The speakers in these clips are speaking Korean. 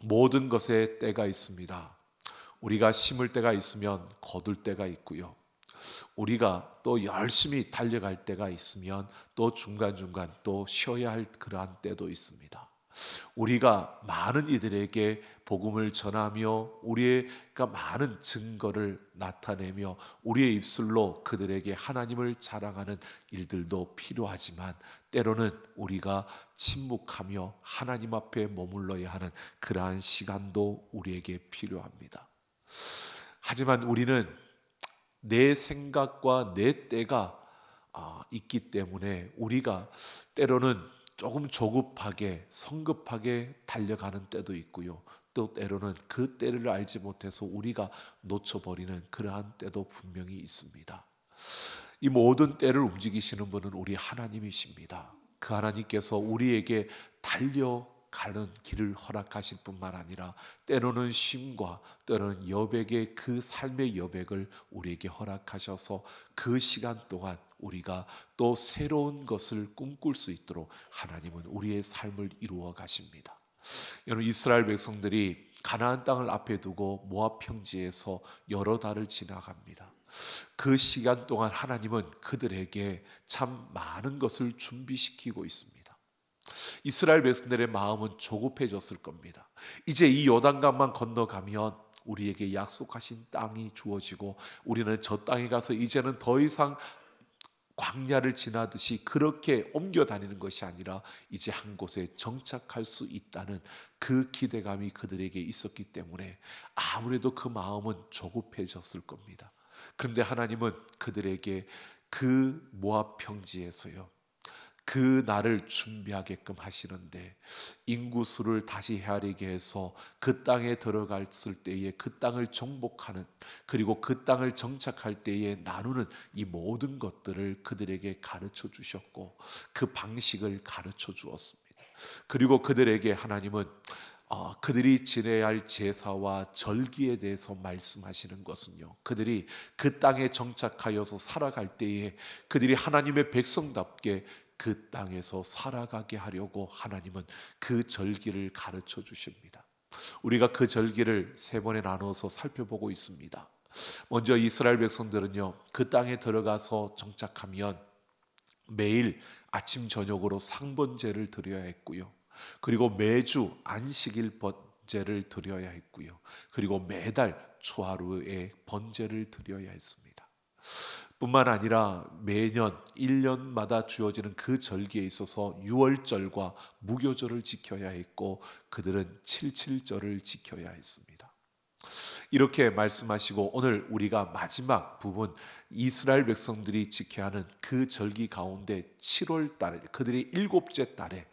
모든 것에 때가 있습니다. 우리가 심을 때가 있으면 거둘 때가 있고요. 우리가 또 열심히 달려갈 때가 있으면 또 중간중간 또 쉬어야 할 그러한 때도 있습니다. 우리가 많은 이들에게 복음을 전하며 우리가 많은 증거를 나타내며 우리의 입술로 그들에게 하나님을 자랑하는 일들도 필요하지만 때로는 우리가 침묵하며 하나님 앞에 머물러야 하는 그러한 시간도 우리에게 필요합니다. 하지만 우리는 내 생각과 내 때가 아, 있기 때문에 우리가 때로는 조금 조급하게 성급하게 달려가는 때도 있고요. 또 때로는 그 때를 알지 못해서 우리가 놓쳐버리는 그러한 때도 분명히 있습니다. 이 모든 때를 움직이시는 분은 우리 하나님이십니다. 그 하나님께서 우리에게 달려 가는 길을 허락하실 뿐만 아니라 때로는 쉼과 때로는 여백의 그 삶의 여백을 우리에게 허락하셔서 그 시간 동안 우리가 또 새로운 것을 꿈꿀 수 있도록 하나님은 우리의 삶을 이루어 가십니다. 여러분 이스라엘 백성들이 가나안 땅을 앞에 두고 모압 평지에서 여러 달을 지나갑니다. 그 시간 동안 하나님은 그들에게 참 많은 것을 준비시키고 있습니다. 이스라엘 백성들의 마음은 조급해졌을 겁니다. 이제 이 요단강만 건너가면 우리에게 약속하신 땅이 주어지고 우리는 저 땅에 가서 이제는 더 이상 광야를 지나듯이 그렇게 옮겨 다니는 것이 아니라 이제 한 곳에 정착할 수 있다는 그 기대감이 그들에게 있었기 때문에 아무래도 그 마음은 조급해졌을 겁니다. 그런데 하나님은 그들에게 그 모압 평지에서요. 그 날을 준비하게끔 하시는데 인구수를 다시 헤아리게 해서 그 땅에 들어갔을 때에 그 땅을 정복하는 그리고 그 땅을 정착할 때에 나누는 이 모든 것들을 그들에게 가르쳐 주셨고 그 방식을 가르쳐 주었습니다. 그리고 그들에게 하나님은 어, 그들이 지내야 할 제사와 절기에 대해서 말씀하시는 것은요. 그들이 그 땅에 정착하여서 살아갈 때에 그들이 하나님의 백성답게 그 땅에서 살아가게 하려고 하나님은 그 절기를 가르쳐 주십니다. 우리가 그 절기를 세 번에 나눠서 살펴보고 있습니다. 먼저 이스라엘 백성들은요, 그 땅에 들어가서 정착하면 매일 아침 저녁으로 상번제를 드려야 했고요. 그리고 매주 안식일 번제를 드려야 했고요. 그리고 매달 초하루에 번제를 드려야 했습니다. 뿐만 아니라 매년 1년마다 주어지는 그 절기에 있어서 6월절과 무교절을 지켜야 했고 그들은 77절을 지켜야 했습니다. 이렇게 말씀하시고 오늘 우리가 마지막 부분 이스라엘 백성들이 지켜야 하는 그 절기 가운데 7월 달에 그들이 일곱째 달에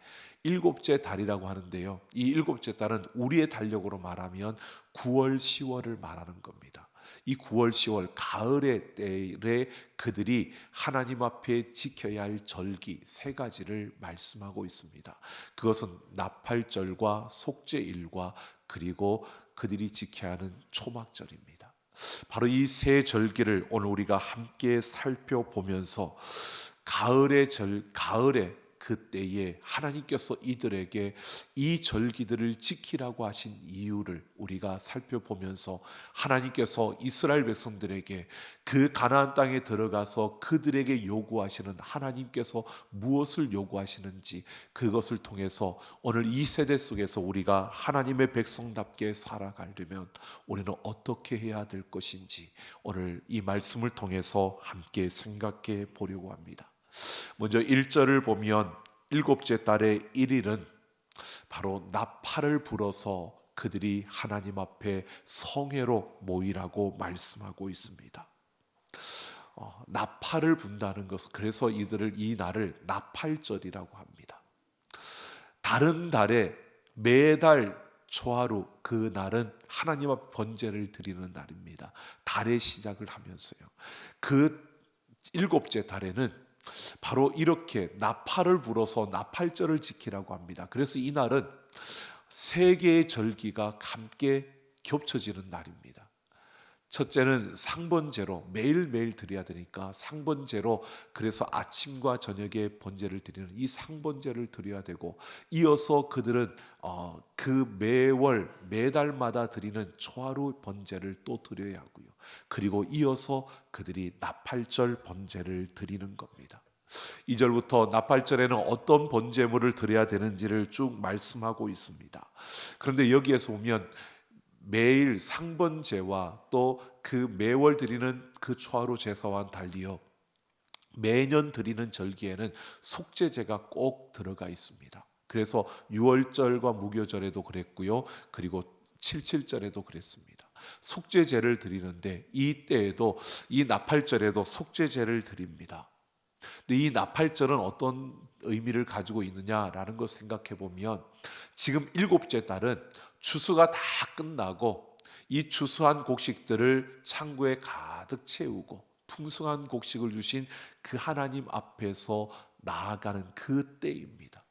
일곱째 달이라고 하는데요. 이 일곱째 달은 우리의 달력으로 말하면 9월, 10월을 말하는 겁니다. 이 9월, 10월 가을의 때에 그들이 하나님 앞에 지켜야 할 절기 세 가지를 말씀하고 있습니다. 그것은 나팔절과 속죄일과 그리고 그들이 지켜야 하는 초막절입니다. 바로 이 세 절기를 오늘 우리가 함께 살펴보면서 가을의 절 가을에 그때에 하나님께서 이들에게 이 절기들을 지키라고 하신 이유를 우리가 살펴보면서 하나님께서 이스라엘 백성들에게 그 가나안 땅에 들어가서 그들에게 요구하시는 하나님께서 무엇을 요구하시는지 그것을 통해서 오늘 이 세대 속에서 우리가 하나님의 백성답게 살아가려면 우리는 어떻게 해야 될 것인지 오늘 이 말씀을 통해서 함께 생각해 보려고 합니다. 먼저 1절을 보면 일곱째 달의 1일은 바로 나팔을 불어서 그들이 하나님 앞에 성회로 모이라고 말씀하고 있습니다. 어, 나팔을 분다는 것은 그래서 이들을 이 날을 나팔절이라고 합니다. 다른 달에 매달 초하루 그 날은 하나님 앞 번제를 드리는 날입니다. 달의 시작을 하면서요. 그 일곱째 달에는 바로 이렇게 나팔을 불어서 나팔절을 지키라고 합니다. 그래서 이 날은 세 개의 절기가 함께 겹쳐지는 날입니다. 첫째는 상번제로 매일매일 드려야 되니까 상번제로 그래서 아침과 저녁에 번제를 드리는 이 상번제를 드려야 되고 이어서 그들은 어, 그 매월 매달마다 드리는 초하루 번제를 또 드려야 하고요. 그리고 이어서 그들이 나팔절 번제를 드리는 겁니다. 2절부터 나팔절에는 어떤 번제물을 드려야 되는지를 쭉 말씀하고 있습니다. 그런데 여기에서 보면 매일 상번제와 또 그 매월 드리는 그 초하루 제사와는 달리요 매년 드리는 절기에는 속죄제가 꼭 들어가 있습니다. 그래서 6월절과 무교절에도 그랬고요. 그리고 77절에도 그랬습니다. 속죄제를 드리는데 이 때에도 이 나팔절에도 속죄제를 드립니다. 근데 이 나팔절은 어떤 의미를 가지고 있느냐라는 걸 생각해 보면 지금 일곱째 달은 추수가 다 끝나고 이 추수한 곡식들을 창고에 가득 채우고 풍성한 곡식을 주신 그 하나님 앞에서 나아가는 그 때입니다.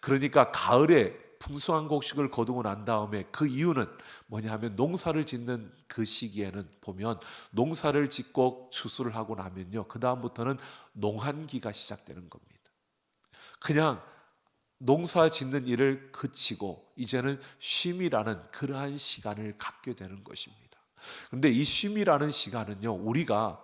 그러니까 가을에 풍성한 곡식을 거두고 난 다음에 그 이유는 뭐냐 하면 농사를 짓는 그 시기에는 보면 농사를 짓고 추수를 하고 나면요. 그다음부터는 농한기가 시작되는 겁니다. 그냥 농사 짓는 일을 그치고 이제는 쉼이라는 그러한 시간을 갖게 되는 것입니다. 근데 이 쉼이라는 시간은요, 우리가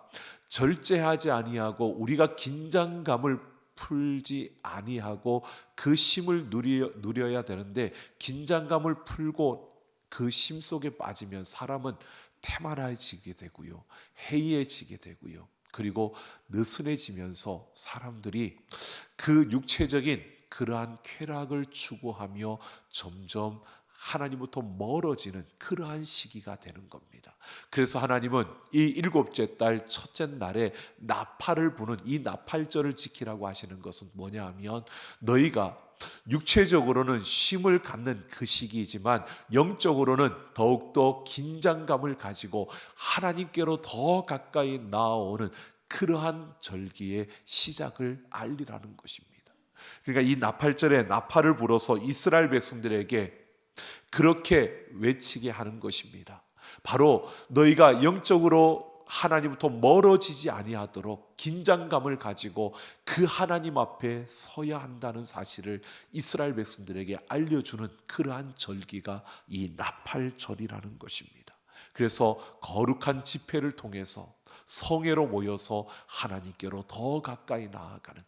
절제하지 아니하고 우리가 긴장감을 풀지 아니하고 그 쉼을 누려, 누려야 되는데 긴장감을 풀고 그 쉼 속에 빠지면 사람은 태만해지게 되고요. 해이해지게 되고요. 그리고 느슨해지면서 사람들이 그 육체적인 그러한 쾌락을 추구하며 점점 하나님부터 멀어지는 그러한 시기가 되는 겁니다. 그래서 하나님은 이 일곱째 달 첫째 날에 나팔을 부는 이 나팔절을 지키라고 하시는 것은 뭐냐 하면 너희가 육체적으로는 쉼을 갖는 그 시기이지만 영적으로는 더욱더 긴장감을 가지고 하나님께로 더 가까이 나아오는 그러한 절기의 시작을 알리라는 것입니다. 그러니까 이 나팔절에 나팔을 불어서 이스라엘 백성들에게 그렇게 외치게 하는 것입니다. 바로 너희가 영적으로 하나님부터 멀어지지 아니하도록 긴장감을 가지고 그 하나님 앞에 서야 한다는 사실을 이스라엘 백성들에게 알려주는 그러한 절기가 이 나팔절이라는 것입니다. 그래서 거룩한 집회를 통해서 성회로 모여서 하나님께로 더 가까이 나아가는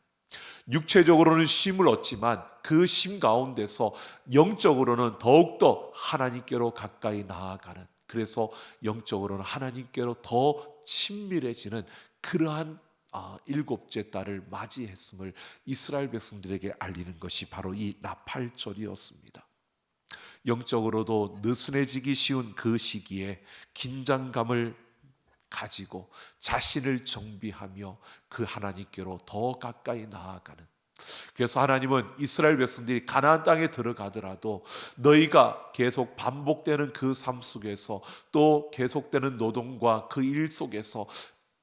육체적으로는 쉼을 얻지만 그 쉼 가운데서 영적으로는 더욱더 하나님께로 가까이 나아가는 그래서 영적으로는 하나님께로 더 친밀해지는 그러한 아, 일곱째 달을 맞이했음을 이스라엘 백성들에게 알리는 것이 바로 이 나팔절이었습니다. 영적으로도 느슨해지기 쉬운 그 시기에 긴장감을 가지고 자신을 정비하며 그 하나님께로 더 가까이 나아가는. 그래서 하나님은 이스라엘 백성들이 가나안 땅에 들어가더라도 너희가 계속 반복되는 그 삶 속에서 또 계속되는 노동과 그 일 속에서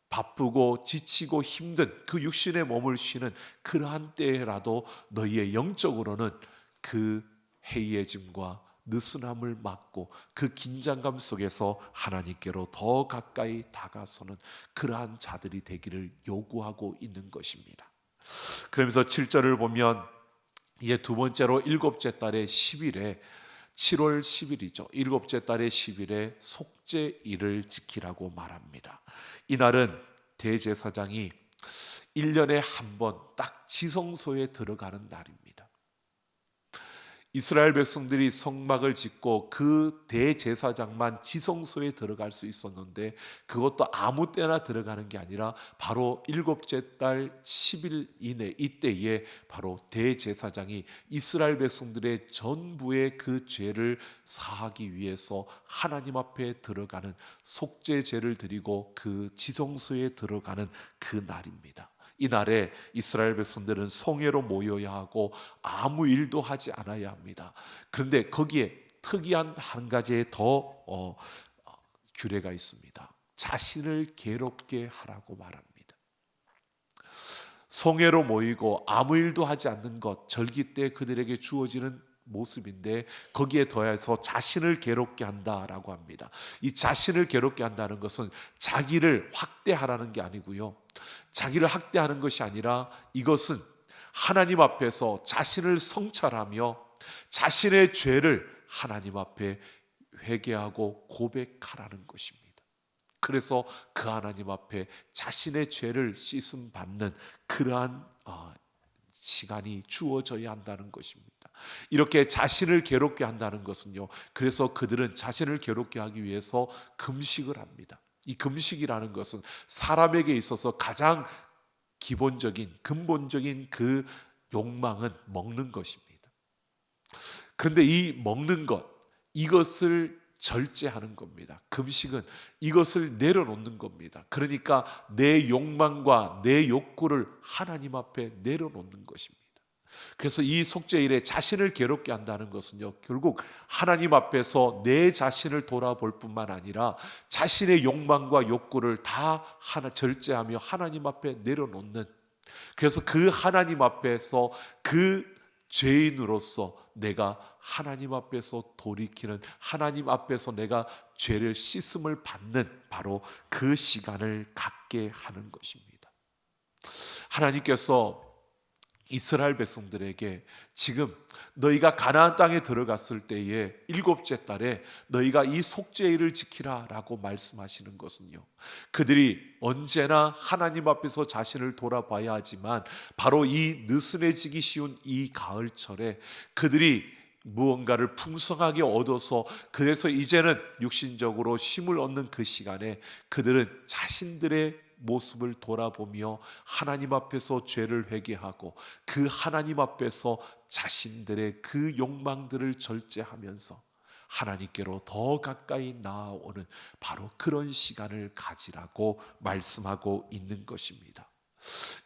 바쁘고 지치고 힘든 그 육신의 몸을 쉬는 그러한 때라도 너희의 영적으로는 그 해이해짐과 느슨함을 막고 그 긴장감 속에서 하나님께로 더 가까이 다가서는 그러한 자들이 되기를 요구하고 있는 것입니다. 그러면서 7절을 보면 이제 두 번째로 일곱째 달의 10일에 7월 10일이죠. 일곱째 달의 10일에 속죄일을 지키라고 말합니다. 이날은 대제사장이 1년에 한 번 딱 지성소에 들어가는 날입니다. 이스라엘 백성들이 성막을 짓고 그 대제사장만 지성소에 들어갈 수 있었는데 그것도 아무 때나 들어가는 게 아니라 바로 일곱째 달 10일 이내 이때에 바로 대제사장이 이스라엘 백성들의 전부의 그 죄를 사하기 위해서 하나님 앞에 들어가는 속죄제를 드리고 그 지성소에 들어가는 그 날입니다. 이날에 이스라엘 백성들은 성회로 모여야 하고 아무 일도 하지 않아야 합니다. 그런데 거기에 특이한 한 가지의 더 어, 규례가 있습니다. 자신을 괴롭게 하라고 말합니다. 성회로 모이고 아무 일도 하지 않는 것, 절기 때 그들에게 주어지는 모습인데 거기에 더해서 자신을 괴롭게 한다라고 합니다. 이 자신을 괴롭게 한다는 것은 자기를 확대하라는 게 아니고요. 자기를 학대하는 것이 아니라 이것은 하나님 앞에서 자신을 성찰하며 자신의 죄를 하나님 앞에 회개하고 고백하라는 것입니다. 그래서 그 하나님 앞에 자신의 죄를 씻음 받는 그러한 어, 시간이 주어져야 한다는 것입니다. 이렇게 자신을 괴롭게 한다는 것은요. 그래서 그들은 자신을 괴롭게 하기 위해서 금식을 합니다. 이 금식이라는 것은 사람에게 있어서 가장 기본적인 근본적인 그 욕망은 먹는 것입니다. 그런데 이 먹는 것 이것을 절제하는 겁니다. 금식은 이것을 내려놓는 겁니다. 그러니까 내 욕망과 내 욕구를 하나님 앞에 내려놓는 것입니다. 그래서 이 속죄일에 자신을 괴롭게 한다는 것은요, 결국 하나님 앞에서 내 자신을 돌아볼 뿐만 아니라 자신의 욕망과 욕구를 다 하나 절제하며 하나님 앞에 내려놓는 그래서 그 하나님 앞에서 그 죄인으로서 내가 하나님 앞에서 돌이키는 하나님 앞에서 내가 죄를 씻음을 받는 바로 그 시간을 갖게 하는 것입니다. 하나님께서 이스라엘 백성들에게 지금 너희가 가나안 땅에 들어갔을 때에 일곱째 달에 너희가 이 속죄일을 지키라라고 말씀하시는 것은요. 그들이 언제나 하나님 앞에서 자신을 돌아봐야 하지만 바로 이 느슨해지기 쉬운 이 가을철에 그들이 무언가를 풍성하게 얻어서 그래서 이제는 육신적으로 힘을 얻는 그 시간에 그들은 자신들의 모습을 돌아보며 하나님 앞에서 죄를 회개하고 그 하나님 앞에서 자신들의 그 욕망들을 절제하면서 하나님께로 더 가까이 나아오는 바로 그런 시간을 가지라고 말씀하고 있는 것입니다.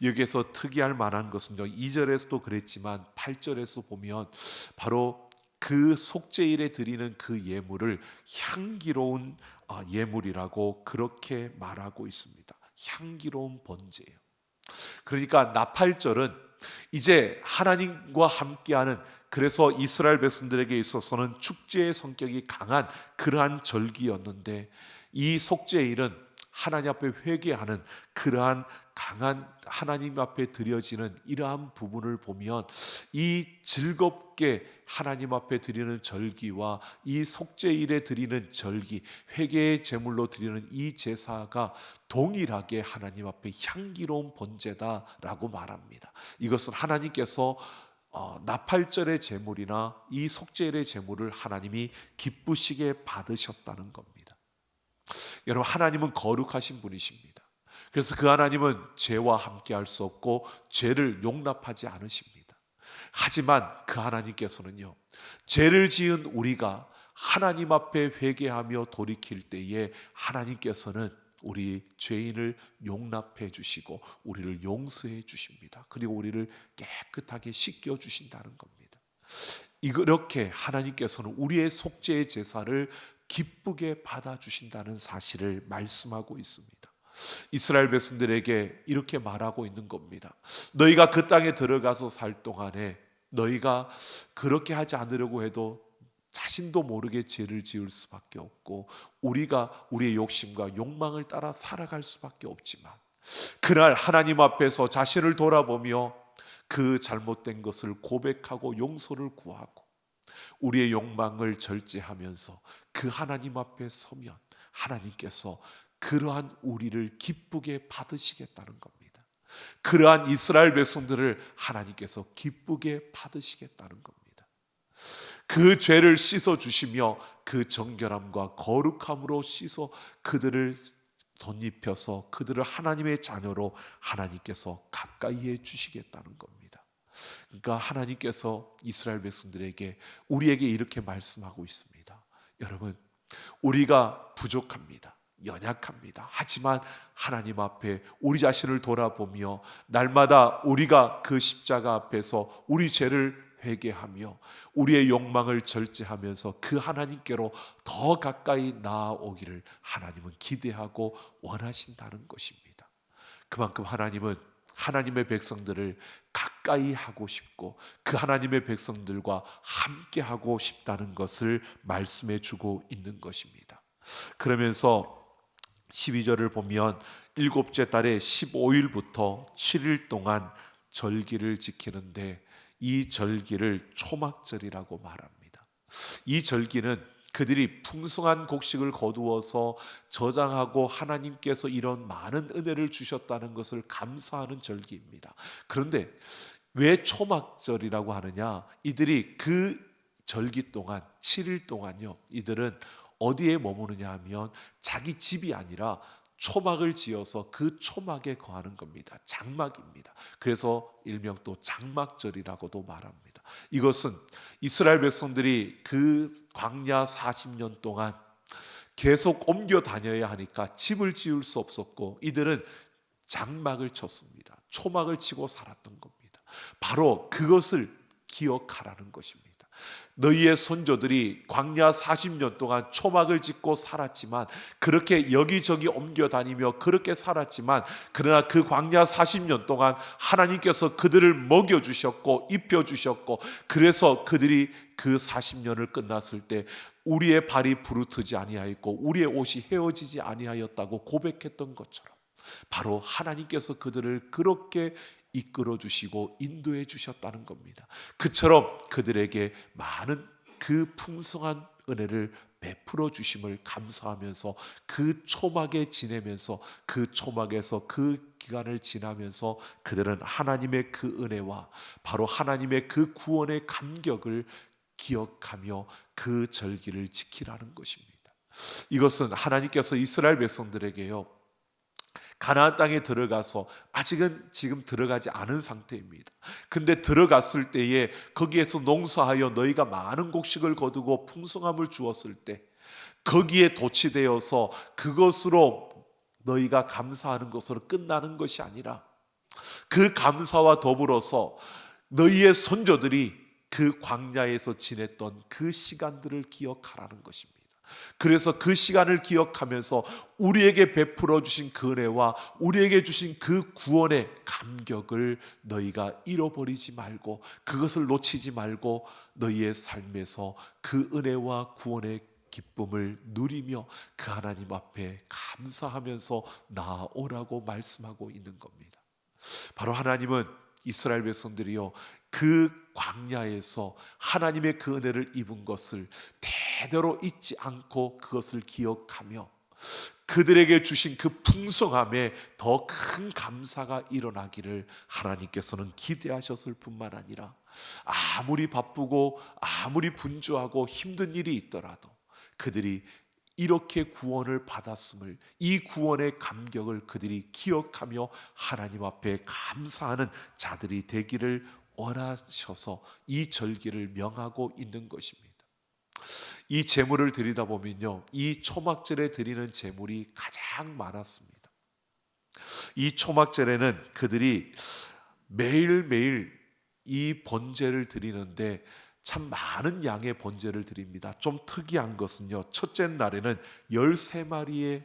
여기에서 특이할 만한 것은요. 2절에서도 그랬지만 8절에서 보면 바로 그 속죄일에 드리는 그 예물을 향기로운 아, 예물이라고 그렇게 말하고 있습니다. 향기로운 번제예요. 그러니까 나팔절은 이제 하나님과 함께하는 그래서 이스라엘 백성들에게 있어서는 축제의 성격이 강한 그러한 절기였는데 이 속죄일은 하나님 앞에 회개하는 그러한 강한 하나님 앞에 드려지는 이러한 부분을 보면 이 즐겁게 하나님 앞에 드리는 절기와 이 속죄일에 드리는 절기, 회개의 제물로 드리는 이 제사가 동일하게 하나님 앞에 향기로운 번제다라고 말합니다. 이것은 하나님께서 어, 나팔절의 제물이나 이 속죄일의 제물을 하나님이 기쁘시게 받으셨다는 겁니다. 여러분 하나님은 거룩하신 분이십니다. 그래서 그 하나님은 죄와 함께 할 수 없고 죄를 용납하지 않으십니다. 하지만 그 하나님께서는요. 죄를 지은 우리가 하나님 앞에 회개하며 돌이킬 때에 하나님께서는 우리 죄인을 용납해 주시고 우리를 용서해 주십니다. 그리고 우리를 깨끗하게 씻겨 주신다는 겁니다. 이렇게 하나님께서는 우리의 속죄의 제사를 기쁘게 받아 주신다는 사실을 말씀하고 있습니다. 이스라엘 백성들에게 이렇게 말하고 있는 겁니다. 너희가 그 땅에 들어가서 살 동안에 너희가 그렇게 하지 않으려고 해도 자신도 모르게 죄를 지을 수밖에 없고 우리가 우리의 욕심과 욕망을 따라 살아갈 수밖에 없지만 그날 하나님 앞에서 자신을 돌아보며 그 잘못된 것을 고백하고 용서를 구하고 우리의 욕망을 절제하면서 그 하나님 앞에 서면 하나님께서 그러한 우리를 기쁘게 받으시겠다는 겁니다. 그러한 이스라엘 백성들을 하나님께서 기쁘게 받으시겠다는 겁니다. 그 죄를 씻어 주시며 그 정결함과 거룩함으로 씻어 그들을 덧입혀서 그들을 하나님의 자녀로 하나님께서 가까이해 주시겠다는 겁니다. 그러니까 하나님께서 이스라엘 백성들에게 우리에게 이렇게 말씀하고 있습니다. 여러분, 우리가 부족합니다. 연약합니다. 하지만 하나님 앞에 우리 자신을 돌아보며 날마다 우리가 그 십자가 앞에서 우리 죄를 회개하며 우리의 욕망을 절제하면서 그 하나님께로 더 가까이 나아오기를 하나님은 기대하고 원하신다는 것입니다. 그만큼 하나님은 하나님의 백성들을 가까이 하고 싶고 그 하나님의 백성들과 함께 하고 싶다는 것을 말씀해 주고 있는 것입니다. 그러면서 12절을 보면 일곱째 달에 15일부터 7일 동안 절기를 지키는데 이 절기를 초막절이라고 말합니다. 이 절기는 그들이 풍성한 곡식을 거두어서 저장하고 하나님께서 이런 많은 은혜를 주셨다는 것을 감사하는 절기입니다. 그런데 왜 초막절이라고 하느냐? 이들이 그 절기 동안 7일 동안요. 이들은 어디에 머무느냐 하면 자기 집이 아니라 초막을 지어서 그 초막에 거하는 겁니다. 장막입니다. 그래서 일명 또 장막절이라고도 말합니다. 이것은 이스라엘 백성들이 그 광야 40년 동안 계속 옮겨 다녀야 하니까 집을 지을 수 없었고 이들은 장막을 쳤습니다. 초막을 치고 살았던 겁니다. 바로 그것을 기억하라는 것입니다. 너희의 손조들이 광야 40년 동안 초막을 짓고 살았지만 그렇게 여기저기 옮겨 다니며 그렇게 살았지만 그러나 그 광야 40년 동안 하나님께서 그들을 먹여 주셨고 입혀 주셨고 그래서 그들이 그 40년을 끝났을 때 우리의 발이 부르트지 아니하였고 우리의 옷이 헤어지지 아니하였다고 고백했던 것처럼 바로 하나님께서 그들을 그렇게 이끌어 주시고 인도해 주셨다는 겁니다. 그처럼 그들에게 많은 그 풍성한 은혜를 베풀어 주심을 감사하면서 그 초막에 지내면서 그 초막에서 그 기간을 지나면서 그들은 하나님의 그 은혜와 바로 하나님의 그 구원의 감격을 기억하며 그 절기를 지키라는 것입니다. 이것은 하나님께서 이스라엘 백성들에게요. 가나안 땅에 들어가서 아직은 지금 들어가지 않은 상태입니다. 근데 들어갔을 때에 거기에서 농사하여 너희가 많은 곡식을 거두고 풍성함을 주었을 때 거기에 도취되어서 그것으로 너희가 감사하는 것으로 끝나는 것이 아니라 그 감사와 더불어서 너희의 선조들이 그 광야에서 지냈던 그 시간들을 기억하라는 것입니다. 그래서 그 시간을 기억하면서 우리에게 베풀어 주신 그 은혜와 우리에게 주신 그 구원의 감격을 너희가 잃어버리지 말고 그것을 놓치지 말고 너희의 삶에서 그 은혜와 구원의 기쁨을 누리며 그 하나님 앞에 감사하면서 나오라고 말씀하고 있는 겁니다. 바로 하나님은 이스라엘 백성들이요 그 광야에서 하나님의 그 은혜를 입은 것을 대대로 잊지 않고 그것을 기억하며 그들에게 주신 그 풍성함에 더 큰 감사가 일어나기를 하나님께서는 기대하셨을 뿐만 아니라 아무리 바쁘고 아무리 분주하고 힘든 일이 있더라도 그들이 이렇게 구원을 받았음을 이 구원의 감격을 그들이 기억하며 하나님 앞에 감사하는 자들이 되기를 원하셔서 이 절기를 명하고 있는 것입니다. 이 제물을 드리다 보면요. 이 초막절에 드리는 제물이 가장 많았습니다. 이 초막절에는 그들이 매일매일 이 번제를 드리는데 참 많은 양의 번제를 드립니다. 좀 특이한 것은요. 첫째 날에는 13마리의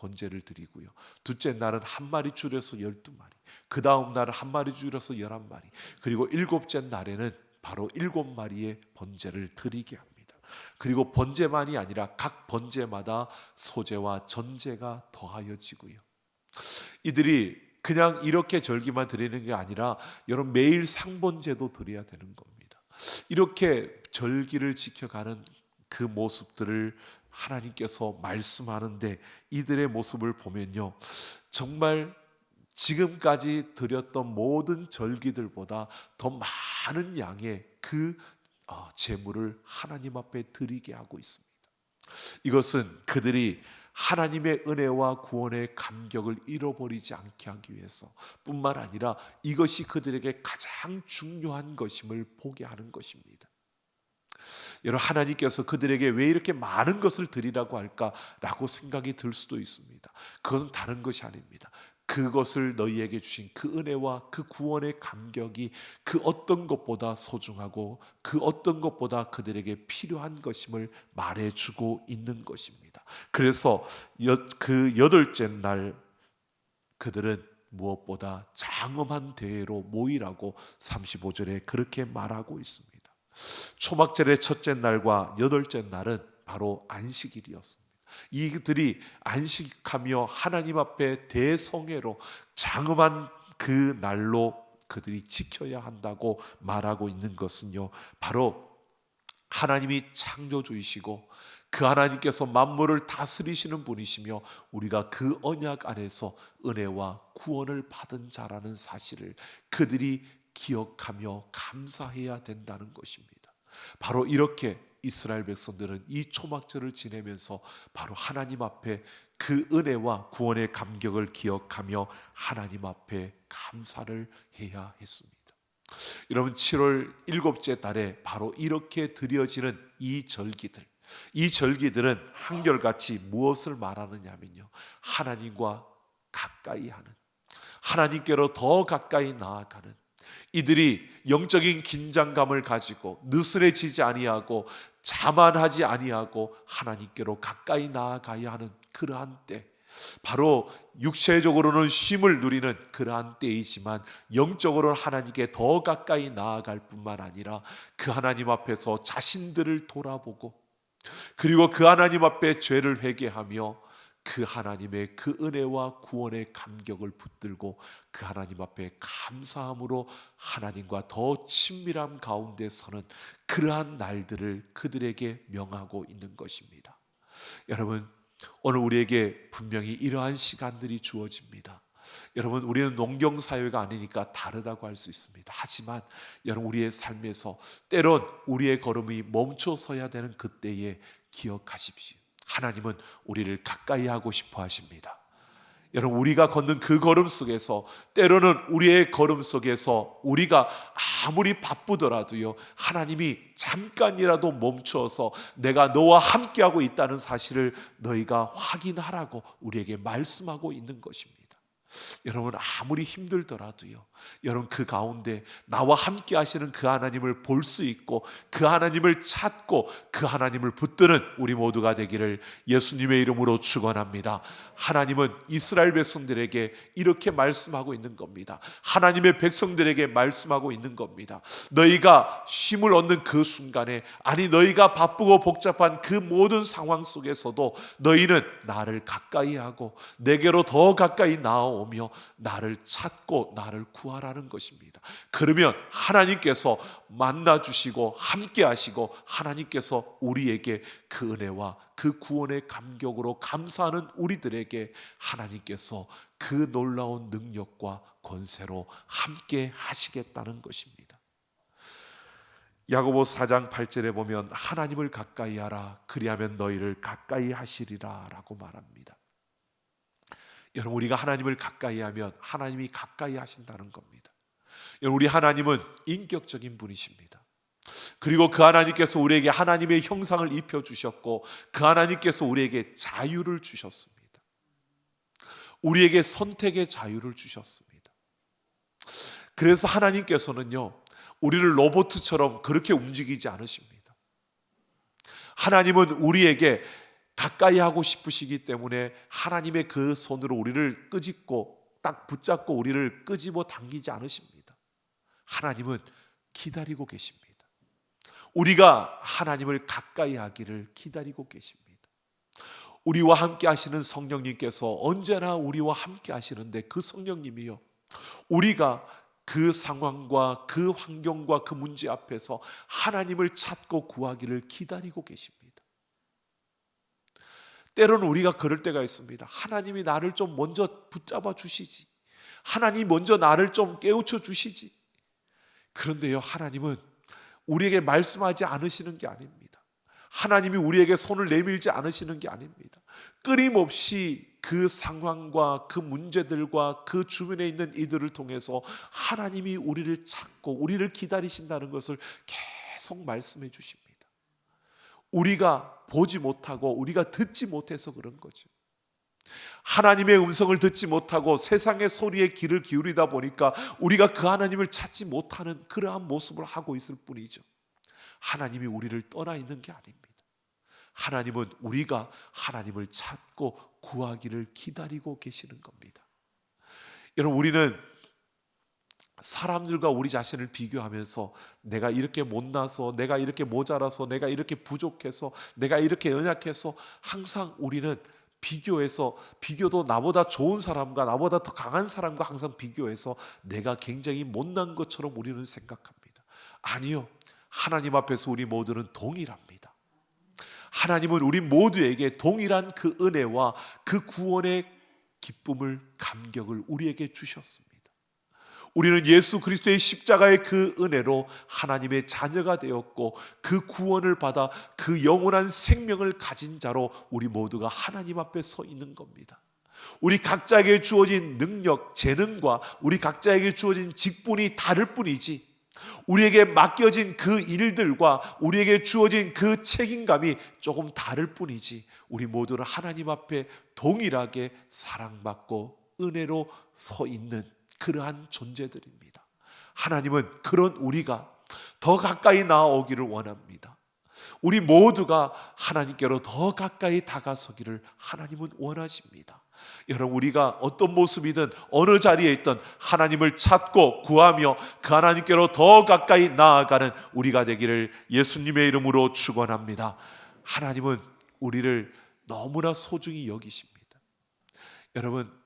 번제를 드리고요. 둘째 날은 한 마리 줄여서 12마리. 그 다음 날은 한 마리 줄여서 열한 마리. 그리고 일곱째 날에는 바로 일곱 마리의 번제를 드리게 합니다. 그리고 번제만이 아니라 각 번제마다 소제와 전제가 더하여지고요. 이들이 그냥 이렇게 절기만 드리는 게 아니라 여러분 매일 상번제도 드려야 되는 겁니다. 이렇게 절기를 지켜가는 그 모습들을 하나님께서 말씀하는데 이들의 모습을 보면요. 정말 지금까지 드렸던 모든 절기들보다 더 많은 양의 그 어, 제물을 하나님 앞에 드리게 하고 있습니다. 이것은 그들이 하나님의 은혜와 구원의 감격을 잃어버리지 않게 하기 위해서 뿐만 아니라 이것이 그들에게 가장 중요한 것임을 보게 하는 것입니다. 여러분 하나님께서 그들에게 왜 이렇게 많은 것을 드리라고 할까라고 생각이 들 수도 있습니다. 그것은 다른 것이 아닙니다. 그것을 너희에게 주신 그 은혜와 그 구원의 감격이 그 어떤 것보다 소중하고 그 어떤 것보다 그들에게 필요한 것임을 말해주고 있는 것입니다. 그래서 그 여덟째 날 그들은 무엇보다 장엄한 대회로 모이라고 35절에 그렇게 말하고 있습니다. 초막절의 첫째 날과 여덟째 날은 바로 안식일이었습니다. 이들이 안식하며 하나님 앞에 대성회로 장엄한 그 날로 그들이 지켜야 한다고 말하고 있는 것은요. 바로 하나님이 창조주이시고 그 하나님께서 만물을 다스리시는 분이시며 우리가 그 언약 안에서 은혜와 구원을 받은 자라는 사실을 그들이 기억하며 감사해야 된다는 것입니다. 바로 이렇게 이스라엘 백성들은 이 초막절을 지내면서 바로 하나님 앞에 그 은혜와 구원의 감격을 기억하며 하나님 앞에 감사를 해야 했습니다. 여러분 7월 일곱째 달에 바로 이렇게 드려지는 이 절기들 이 절기들은 한결같이 무엇을 말하느냐면요 하나님과 가까이 하는 하나님께로 더 가까이 나아가는 이들이 영적인 긴장감을 가지고 느슨해지지 아니하고 자만하지 아니하고 하나님께로 가까이 나아가야 하는 그러한 때 바로 육체적으로는 쉼을 누리는 그러한 때이지만 영적으로 하나님께 더 가까이 나아갈 뿐만 아니라 그 하나님 앞에서 자신들을 돌아보고 그리고 그 하나님 앞에 죄를 회개하며 그 하나님의 그 은혜와 구원의 감격을 붙들고 그 하나님 앞에 감사함으로 하나님과 더 친밀함 가운데 서는 그러한 날들을 그들에게 명하고 있는 것입니다. 여러분 오늘 우리에게 분명히 이러한 시간들이 주어집니다. 여러분 우리는 농경 사회가 아니니까 다르다고 할 수 있습니다. 하지만 여러분 우리의 삶에서 때론 우리의 걸음이 멈춰서야 되는 그때에 기억하십시오. 하나님은 우리를 가까이 하고 싶어 하십니다. 여러분 우리가 걷는 그 걸음 속에서 때로는 우리의 걸음 속에서 우리가 아무리 바쁘더라도요 하나님이 잠깐이라도 멈춰서 내가 너와 함께하고 있다는 사실을 너희가 확인하라고 우리에게 말씀하고 있는 것입니다. 여러분 아무리 힘들더라도요. 여러분 그 가운데 나와 함께 하시는 그 하나님을 볼 수 있고 그 하나님을 찾고 그 하나님을 붙드는 우리 모두가 되기를 예수님의 이름으로 축원합니다. 하나님은 이스라엘 백성들에게 이렇게 말씀하고 있는 겁니다. 하나님의 백성들에게 말씀하고 있는 겁니다. 너희가 쉼을 얻는 그 순간에 아니 너희가 바쁘고 복잡한 그 모든 상황 속에서도 너희는 나를 가까이 하고 내게로 더 가까이 나아오며 나를 찾고 나를 구하라는 것입니다. 그러면 하나님께서 만나 주시고 함께 하시고 하나님께서 우리에게 그 은혜와 그 구원의 감격으로 감사하는 우리들에게 하나님께서 그 놀라운 능력과 권세로 함께 하시겠다는 것입니다. 야고보 4장 8절에 보면 하나님을 가까이 하라 그리하면 너희를 가까이 하시리라라고 말합니다. 여러분 우리가 하나님을 가까이 하면 하나님이 가까이 하신다는 겁니다. 여러분 우리 하나님은 인격적인 분이십니다. 그리고 그 하나님께서 우리에게 하나님의 형상을 입혀 주셨고 그 하나님께서 우리에게 자유를 주셨습니다. 우리에게 선택의 자유를 주셨습니다. 그래서 하나님께서는요, 우리를 로봇처럼 그렇게 움직이지 않으십니다. 하나님은 우리에게 가까이 하고 싶으시기 때문에 하나님의 그 손으로 우리를 끄집고 딱 붙잡고 우리를 끄집어 당기지 않으십니다. 하나님은 기다리고 계십니다. 우리가 하나님을 가까이 하기를 기다리고 계십니다. 우리와 함께 하시는 성령님께서 언제나 우리와 함께 하시는데 그 성령님이요. 우리가 그 상황과 그 환경과 그 문제 앞에서 하나님을 찾고 구하기를 기다리고 계십니다. 때로는 우리가 그럴 때가 있습니다. 하나님이 나를 좀 먼저 붙잡아 주시지. 하나님 먼저 나를 좀 깨우쳐 주시지. 그런데요, 하나님은 우리에게 말씀하지 않으시는 게 아닙니다. 하나님이 우리에게 손을 내밀지 않으시는 게 아닙니다. 끊임없이 그 상황과 그 문제들과 그 주변에 있는 이들을 통해서 하나님이 우리를 찾고 우리를 기다리신다는 것을 계속 말씀해 주십니다. 우리가 보지 못하고 우리가 듣지 못해서 그런 거죠. 하나님의 음성을 듣지 못하고 세상의 소리에 귀를 기울이다 보니까 우리가 그 하나님을 찾지 못하는 그러한 모습을 하고 있을 뿐이죠. 하나님이 우리를 떠나 있는 게 아닙니다. 하나님은 우리가 하나님을 찾고 구하기를 기다리고 계시는 겁니다. 여러분 우리는 사람들과 우리 자신을 비교하면서 내가 이렇게 못나서 내가 이렇게 모자라서 내가 이렇게 부족해서 내가 이렇게 연약해서 항상 우리는 비교해서 비교도 나보다 좋은 사람과 나보다 더 강한 사람과 항상 비교해서 내가 굉장히 못난 것처럼 우리는 생각합니다. 아니요. 하나님 앞에서 우리 모두는 동일합니다. 하나님은 우리 모두에게 동일한 그 은혜와 그 구원의 기쁨을 감격을 우리에게 주셨습니다. 우리는 예수 그리스도의 십자가의 그 은혜로 하나님의 자녀가 되었고 그 구원을 받아 그 영원한 생명을 가진 자로 우리 모두가 하나님 앞에 서 있는 겁니다. 우리 각자에게 주어진 능력, 재능과 우리 각자에게 주어진 직분이 다를 뿐이지 우리에게 맡겨진 그 일들과 우리에게 주어진 그 책임감이 조금 다를 뿐이지 우리 모두는 하나님 앞에 동일하게 사랑받고 은혜로 서 있는 그러한 존재들입니다. 하나님은 그런 우리가 더 가까이 나아오기를 원합니다. 우리 모두가 하나님께로 더 가까이 다가서기를 하나님은 원하십니다. 여러분 우리가 어떤 모습이든 어느 자리에 있든 하나님을 찾고 구하며 그 하나님께로 더 가까이 나아가는 우리가 되기를 예수님의 이름으로 축원합니다. 하나님은 우리를 너무나 소중히 여기십니다. 여러분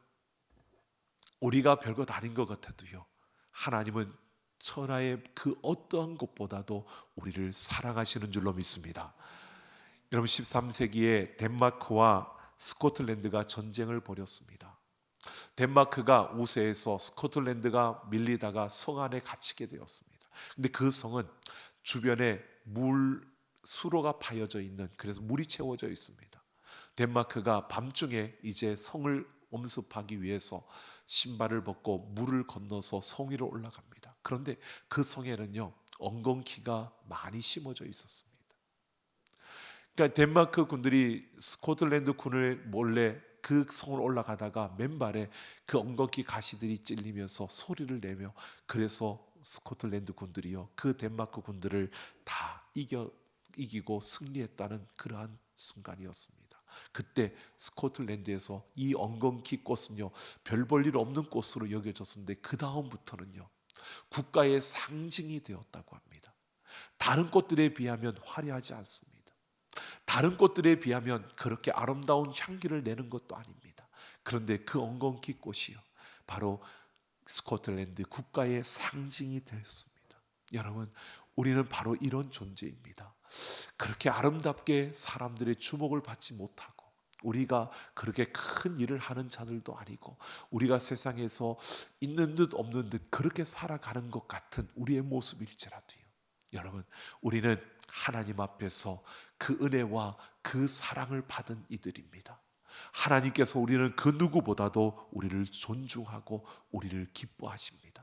우리가 별것 아닌 것 같아도요. 하나님은 천하의 그 어떠한 것보다도 우리를 사랑하시는 줄로 믿습니다. 여러분 13세기에 덴마크와 스코틀랜드가 전쟁을 벌였습니다. 덴마크가 우세해서 스코틀랜드가 밀리다가 성 안에 갇히게 되었습니다. 근데 그 성은 주변에 물 수로가 파여져 있는 그래서 물이 채워져 있습니다. 덴마크가 밤중에 이제 성을 엄습하기 위해서 신발을 벗고 물을 건너서 성 위로 올라갑니다. 그런데 그 성에는요 엉겅퀴가 많이 심어져 있었습니다. 그러니까 덴마크 군들이 스코틀랜드 군을 몰래 그 성을 올라가다가 맨발에 그 엉겅퀴 가시들이 찔리면서 소리를 내며 그래서 스코틀랜드 군들이요 그 덴마크 군들을 다 이겨 이기고 승리했다는 그러한 순간이었습니다. 그때 스코틀랜드에서 이 엉겅퀴 꽃은요 별 볼 일 없는 꽃으로 여겨졌었는데 그 다음부터는요 국가의 상징이 되었다고 합니다. 다른 꽃들에 비하면 화려하지 않습니다. 다른 꽃들에 비하면 그렇게 아름다운 향기를 내는 것도 아닙니다. 그런데 그 엉겅퀴 꽃이요 바로 스코틀랜드 국가의 상징이 되었습니다. 여러분 우리는 바로 이런 존재입니다. 그렇게 아름답게 사람들의 주목을 받지 못하고 우리가 그렇게 큰 일을 하는 자들도 아니고 우리가 세상에서 있는 듯 없는 듯 그렇게 살아가는 것 같은 우리의 모습일지라도요. 여러분, 우리는 하나님 앞에서 그 은혜와 그 사랑을 받은 이들입니다. 하나님께서 우리는 그 누구보다도 우리를 존중하고 우리를 기뻐하십니다.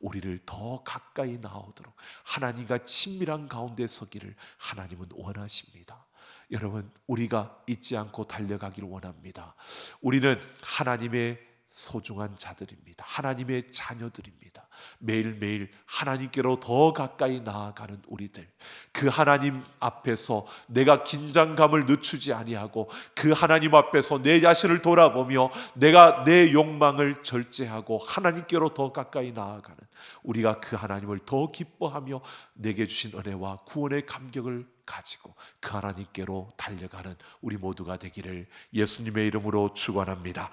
우리를 더 가까이 나오도록 하나님과 친밀한 가운데 서기를 하나님은 원하십니다. 여러분, 우리가 잊지 않고 달려가기를 원합니다. 우리는 하나님의 소중한 자들입니다. 하나님의 자녀들입니다. 매일매일 하나님께로 더 가까이 나아가는 우리들. 그 하나님 앞에서 내가 긴장감을 늦추지 아니하고 그 하나님 앞에서 내 자신을 돌아보며 내가 내 욕망을 절제하고 하나님께로 더 가까이 나아가는 우리가 그 하나님을 더 기뻐하며 내게 주신 은혜와 구원의 감격을 가지고 그 하나님께로 달려가는 우리 모두가 되기를 예수님의 이름으로 축원합니다.